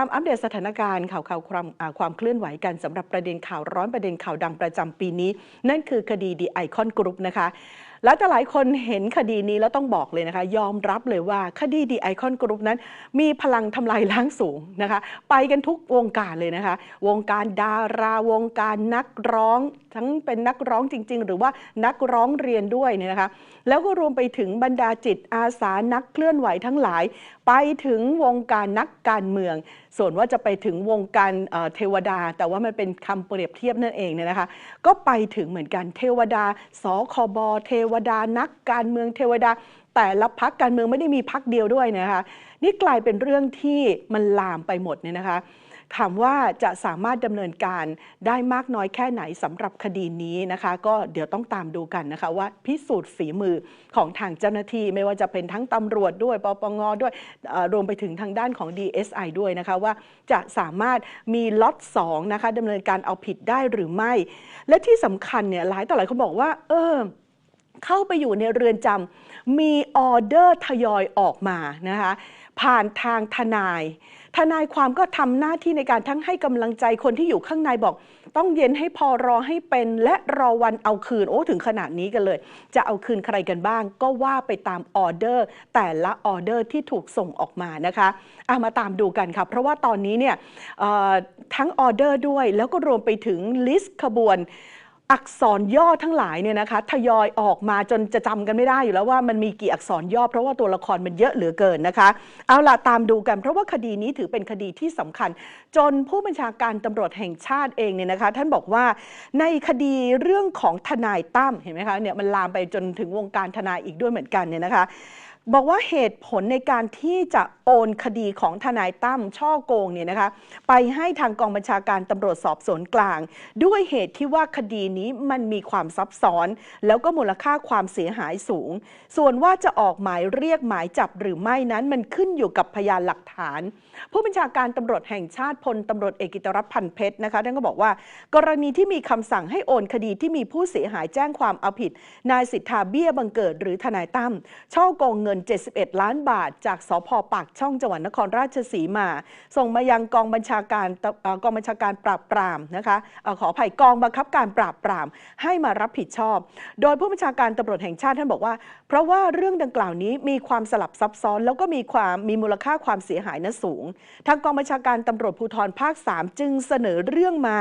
ามอัปเดตสถานการณ์ข่าวข่าวความความเคลื่อนไหวกันสำหรับประเด็นข่าวร้อนประเด็นข่าวดังประจำปีนี้ นั่นคือคดีดีไอคอนกรุ๊ปนะคะแล้วแต่หลายคนเห็นคดีนี้แล้วต้องบอกเลยนะคะ ยอมรับเลยว่าคดีดีไอคอนกรุ๊ปนั้น มีพลังทำลายล้างสูงนะคะ ไปกันทุกวงการเลยนะคะ วงการดาราวงการนักร้อง ทั้งเป็นนักร้องจริง ๆ หรือว่านักร้องเรียนด้วยเนี่ยนะคะ แล้วก็รวมไปถึงบรรดาจิตอาสานักเคลื่อนไหวทั้งหลาย ไปถึงวงการนักการเมือง ส่วนว่าจะไปถึงวงการเทวดา แต่ว่ามันเป็นคำเปรียบเทียบนั่นเองเนี่ยนะคะ ก็ไปถึงเหมือนกันเทวดาสคบเทวดานักการเมืองเทวดาแต่ละพักการเมืองไม่ได้มีพักเดียวด้วยนะคะ นี่กลายเป็นเรื่องที่มันลามไปหมดเนี่ยนะคะ ถามว่าจะสามารถดำเนินการได้มากน้อยแค่ไหนสำหรับคดีนี้นะคะ ก็เดี๋ยวต้องตามดูกันนะคะว่าพิสูจน์ฝีมือของทางเจ้าหน้าที่ ไม่ว่าจะเป็นทั้งตำรวจด้วยปปงด้วยรวมไปถึงทางด้านของ DSI ด้วยนะคะว่าจะสามารถมีล็อต2นะคะดำเนินการเอาผิดได้หรือไม่ และที่สำคัญเนี่ยหลายต่อหลายเขาบอกว่า เออเข้าไปอยู่ในเรือนจำมีออเดอร์ทยอยออกมานะคะ ผ่านทางทนาย ทนายความก็ทำหน้าที่ในการทั้งให้กำลังใจคนที่อยู่ข้างในบอก ต้องเย็นให้พอรอให้เป็น และรอวันเอาคืน โอ้ถึงขนาดนี้กันเลย จะเอาคืนใครกันบ้าง ก็ว่าไปตามออเดอร์ แต่ละออเดอร์ที่ถูกส่งออกมานะคะอามาตามดูกันค่ะ เพราะว่าตอนนี้เนี่ยทั้งออเดอร์ด้วย แล้วก็รวมไปถึงลิสต์ขบวน อักษรย่อทั้งหลายเนี่ยนะคะทยอยออกมาจนจะจำกันไม่ได้อยู่แล้วว่ามันมีกี่อักษรย่อ เพราะว่าตัวละครมันเยอะเหลือเกินนะคะ เอาล่ะตามดูกัน เพราะว่าคดีนี้ถือเป็นคดีที่สำคัญ จนผู้บัญชาการตำรวจแห่งชาติเองเนี่ยนะคะ ท่านบอกว่าในคดีเรื่องของทนายตั้มเห็นไหมคะเนี่ยมันลามไปจนถึงวงการทนายอีกด้วยเหมือนกันเนี่ยนะคะ บอกว่าเหตุผลในการที่จะโอนคดีของทนายตั้มช่อโกงเนี่ยนะคะไปให้ทางกองบัญชาการตำรวจสอบสวนกลาง ด้วยเหตุที่ว่าคดีนี้มันมีความซับซ้อน แล้วก็มูลค่าความเสียหายสูง ส่วนว่าจะออกหมายเรียกหมายจับหรือไม่นั้นมันขึ้นอยู่กับพยานหลักฐาน ผู้บัญชาการตำรวจแห่งชาติพลตำรวจเอกิตรัพันเพชรนะคะท่านก็บอกว่า กรณีที่มีคำสั่งให้โอนคดีที่มีผู้เสียหายแจ้งความเอาผิด นายสิทธาเบี้ยบังเกิดหรือทนายตั้มช่อโกงเงิน71 ล้านบาท จากสพปากช่องจังหวัดนครราชสีมา ส่งมายังกองบัญชาการกองบัญชาการปราบปรามนะคะขออภัยกองบังคับการปราบปรามให้มารับผิดชอบ โดยผู้บัญชาการตำรวจแห่งชาติท่านบอกว่า เพราะว่าเรื่องดังกล่าวนี้มีความสลับซับซ้อน แล้วก็มีความมีมูลค่าความเสียหายนั้นสูง ทางกองบัญชาการตำรวจภูธรภาค 3 จึงเสนอเรื่องมา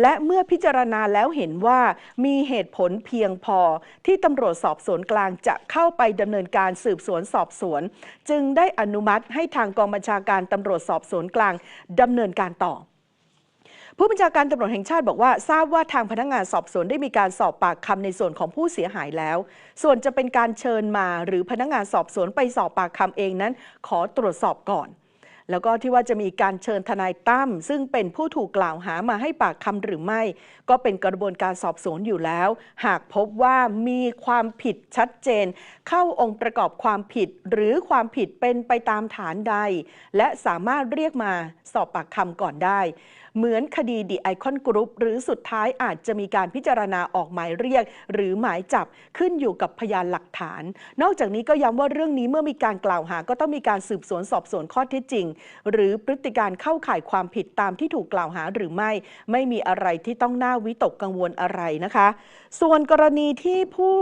และเมื่อพิจารณาแล้วเห็นว่ามีเหตุผลเพียงพอที่ตำรวจสอบสวนกลางจะเข้าไปดำเนินการสืบสวนสอบสวน จึงได้อนุมัติให้ทางกองบัญชาการตำรวจสอบสวนกลางดำเนินการต่อผู้บัญชาการตำรวจแห่งชาติบอกว่าทราบว่าทางพนักงานสอบสวนได้มีการสอบปากคำในส่วนของผู้เสียหายแล้ว ส่วนจะเป็นการเชิญมาหรือพนักงานสอบสวนไปสอบปากคำเองนั้น ขอตรวจสอบก่อน แล้วก็ที่ว่าจะมีการเชิญทนายตั้มซึ่งเป็นผู้ถูกกล่าวหามาให้ปากคำหรือไม่ ก็เป็นกระบวนการสอบสวนอยู่แล้ว หากพบว่ามีความผิดชัดเจน เข้าองค์ประกอบความผิดหรือความผิดเป็นไปตามฐานใด และสามารถเรียกมาสอบปากคำก่อนได้เหมือนคดีดีไอคอนกรุ๊ปหรือสุดท้ายอาจจะมีการพิจารณาออกหมายเรียก หรือหมายจับขึ้นอยู่กับพยานหลักฐาน นอกจากนี้ก็ย้ำว่าเรื่องนี้เมื่อมีการกล่าวหาก็ต้องมีการสืบสวนสอบสวนข้อเท็จจริง หรือพฤติการเข้าข่ายความผิดตามที่ถูกกล่าวหาหรือไม่ ไม่มีอะไรที่ต้องน่าวิตกกังวลอะไรนะคะ ส่วนกรณีที่ผู้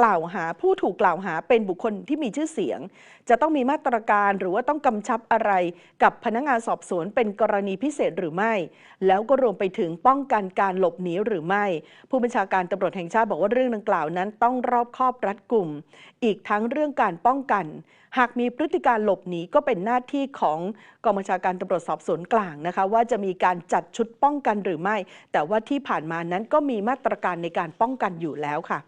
กล่าวหาผู้ถูกกล่าวหาเป็นบุคคลที่มีชื่อเสียง จะต้องมีมาตรการหรือว่าต้องกำชับอะไร กับพนักงานสอบสวนเป็นกรณีพิเศษหรือไม่ แล้วก็รวมไปถึงป้องกันการหลบหนีหรือไม่ ผู้บัญชาการตำรวจแห่งชาติบอกว่าเรื่องดังกล่าวนั้นต้องรอบคอบรัดกลุ่ม อีกทั้งเรื่องการป้องกัน หากมีพฤติการหลบหนีก็เป็นหน้าที่ของกองบัญชาการตำรวจสอบสวนกลางนะคะ ว่าจะมีการจัดชุดป้องกันหรือไม่ แต่ว่าที่ผ่านมานั้นก็มีมาตรการในการป้องกันอยู่แล้วค่ะ